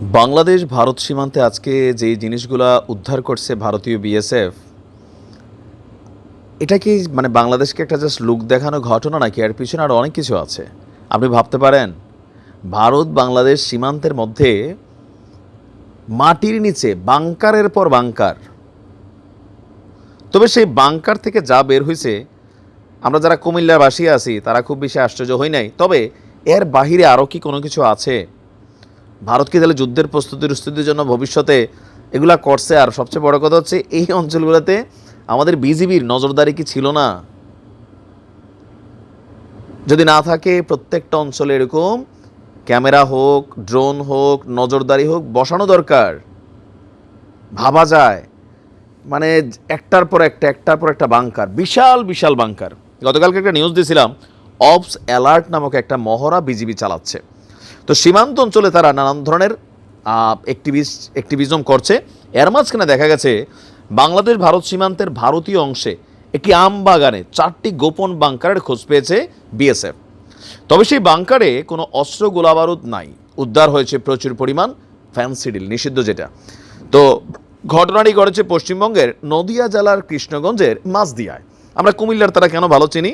বাংলাদেশ, ভারত সীমান্তে আজকে যে জিনিসগুলা উদ্ধার করছে ভারতীয় বিএসএফ এটা কি মানে বাংলাদেশকে একটা জাস্ট লুক দেখানো ঘটনা নাকি? এর পিছনে আরও অনেক কিছু আছে। আপনি ভাবতে পারেন, ভারত, বাংলাদেশ সীমান্তের মধ্যে মাটির নিচে বাংকারের পর বাংকার। তবে সেই বাংকার থেকে যা বের হয়েছে আমরা যারা কুমিল্লার কুমিল্লাবাসী আছি, তারা খুব বেশি আশ্চর্য হই নাই। তবে এর বাহিরে আরও কি কোনো কিছু আছে? ভারত কি তাহলে যুদ্ধের প্রস্তুতি প্রস্তুতির জন্য ভবিষ্যতে এগুলা করছে। আর সবচেয়ে বড় কথা হচ্ছে, এই অঞ্চলগুলোতে আমাদের বিজিবির নজরদারি কি ছিল না? যদি না থাকে, প্রত্যেকটা অঞ্চলে এরকম ক্যামেরা হোক, ড্রোন হোক, নজরদারি হোক, বসানো দরকার। ভাবা যায়। মানে একটার পর একটা, একটার পর একটা বাংকার, বিশাল বিশাল বাংকার। গতকালকে একটা নিউজ দিয়েছিলাম অবস অ্যালার্ট নামক একটা মহড়া বিজিবি চালাচ্ছে। তো সীমান্ত অঞ্চলে তারা নানান ধরনের অ্যাক্টিভিস অ্যাক্টিভিজম করছে। এর মাঝখানে দেখা গেছে, বাংলাদেশ ভারত সীমান্তের ভারতীয় অংশে একটি আম বাগানে চারটি গোপন বাংকারের খোঁজ পেয়েছে বিএসএফ। তবে সেই বাংকারে কোনো অস্ত্র গোলাবারুদ নাই। উদ্ধার হয়েছে প্রচুর পরিমাণ ফ্যান্সিডিল নিষিদ্ধ যেটা। তো ঘটনাটি ঘটেছে পশ্চিমবঙ্গের নদিয়া জেলার কৃষ্ণগঞ্জের মাঝদিয়ায় আমরা কুমিল্লার তারা কেন ভালো চিনি?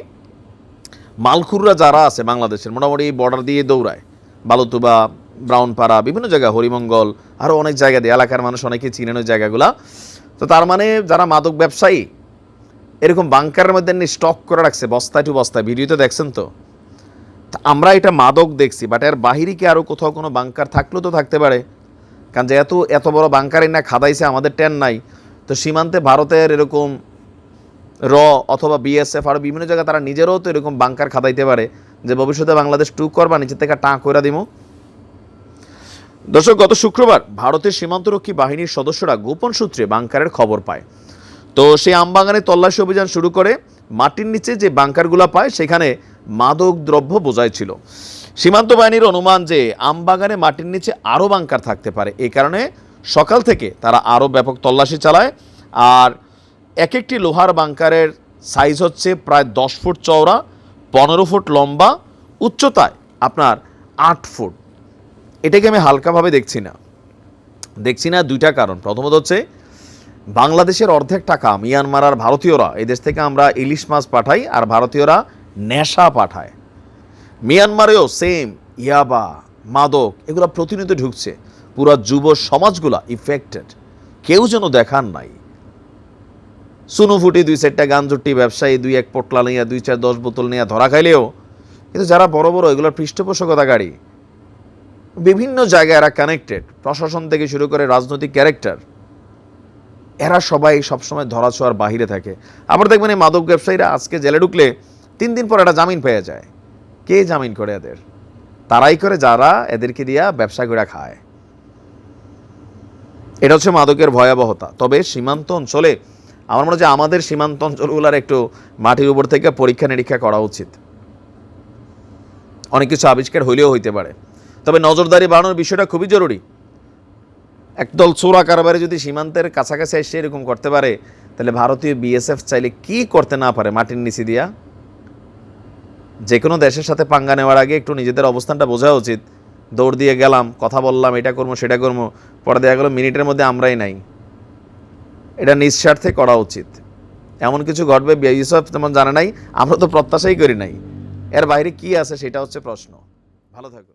মালখুররা যারা আছে বাংলাদেশের, মোটামুটি বর্ডার দিয়ে দৌড়ায়। বালুতুবা, ব্রাউনপাড়া, বিভিন্ন জায়গা, হরিমঙ্গল আরও অনেক জায়গা দিয়ে এলাকার মানুষ অনেকে চিনেন ওই জায়গাগুলা। তো তার মানে যারা মাদক ব্যবসায়ী, এরকম বাংকারের মধ্যে স্টক করে রাখছে, বস্তায় টু বস্তায় ভিডিওতে দেখছেন তো? আমরা এটা মাদক দেখছি বাট এর বাহিরে কি আরও কোথাও কোনো বাংকার থাকলেও তো থাকতে পারে? কারণ যেহেতু এত বড় বাংকারই না খাদাইছে, আমাদের ট্যান নাই। তো সীমান্তে ভারতের এরকম র অথবা বিএসএফ আরও বিভিন্ন জায়গায় তারা নিজেরও তো এরকম বাংকার খাদাইতে পারে যে ভবিষ্যতে বাংলাদেশ টুক করবা নিচে থেকে টাঁ করে দিব দর্শক, গত শুক্রবার ভারতের সীমান্তরক্ষী বাহিনীর সদস্যরা গোপন সূত্রে বাংকারের খবর পায়। তো সেই আমবাগানে তল্লাশি অভিযান শুরু করে, মাটির নিচে যে বাংকারগুলো পায়, সেখানে মাদক দ্রব্য বোঝাই ছিল। সীমান্ত বাহিনীর অনুমান যে আমবাগানে মাটির নিচে আরও বাংকার থাকতে পারে। এই কারণে সকাল থেকে তারা আরও ব্যাপক তল্লাশি চালায়। আর এক একটি লোহার বাংকারের সাইজ হচ্ছে প্রায় দশ ফুট চওড়া, পনেরো ফুট লম্বা, উচ্চতায় আপনার আট ফুট। এটাকে আমি হালকাভাবে দেখছি না। দেখছি না দুইটা কারণ। প্রথমত হচ্ছে, বাংলাদেশের অর্ধেক টাকা মিয়ানমার আর ভারতীয়রা এদেশ থেকে আমরা ইলিশ মাছ পাঠাই আর ভারতীয়রা নেশা পাঠায়। মিয়ানমারেও সেম ইয়াবা, মাদক এগুলো প্রতিনিয়ত ঢুকছে। পুরো যুব সমাজগুলা ইফেক্টেড কেউ যেন দেখার নাই। সুনু ফুটি দুই চারটা গান জুটি, ব্যবসায়ী দুই, এক পোটলা নিয়ে দুই চার দশ বোতল নিয়ে ধরা খাইলেও, কিন্তু যারা বড় বড় এগুলোর পৃষ্ঠপোষকতা গাড়ি, বিভিন্ন জায়গায় এরা কানেক্টেড প্রশাসন থেকে শুরু করে রাজনৈতিক ক্যারেক্টার এরা সবাই সবসময় ধরাছোঁয়ার বাহিরে থাকে। আবার দেখবেন এই মাদক ব্যবসায়ীরা আজকে জেলে ঢুকলে তিন দিন পর একটা জামিন পেয়ে যায়। কে জামিন করে এদের? তারাই করে যারা এদেরকে দিয়া ব্যবসা করে খায়। এটা হচ্ছে মাদকের ভয়াবহতা। তবে সীমান্ত অঞ্চলে আমার মনে হচ্ছে আমাদের সীমান্ত অঞ্চলগুলোর একটু মাটির উপর থেকে পরীক্ষা নিরীক্ষা করা উচিত। অনেক কিছু আবিষ্কার হইলেও হইতে পারে। তবে নজরদারি বাড়ানোর বিষয়টা খুবই জরুরি। একদল চোরা কারবারে যদি সীমান্তের কাছাকাছি এসে এরকম করতে পারে, তাহলে ভারতীয় বিএসএফ চাইলে কি করতে না পারে মাটির নিচে দিয়া? যে কোনো দেশের সাথে পাঙ্গা নেওয়ার আগে একটু নিজেদের অবস্থানটা বোঝা উচিত। দৌড় দিয়ে গেলাম, কথা বললাম, এটা করব, সেটা করব, পরে দেখা গেলো মিনিটের মধ্যে আমরাই নাই। এটা নিঃস্বার্থে করা উচিত। এমন কিছু ঘটবে ইউসফ তেমন জানে নাই, আমরা তো প্রত্যাশাই করি নাই। এর বাইরে কি আছে সেটা হচ্ছে প্রশ্ন। ভালো থাকো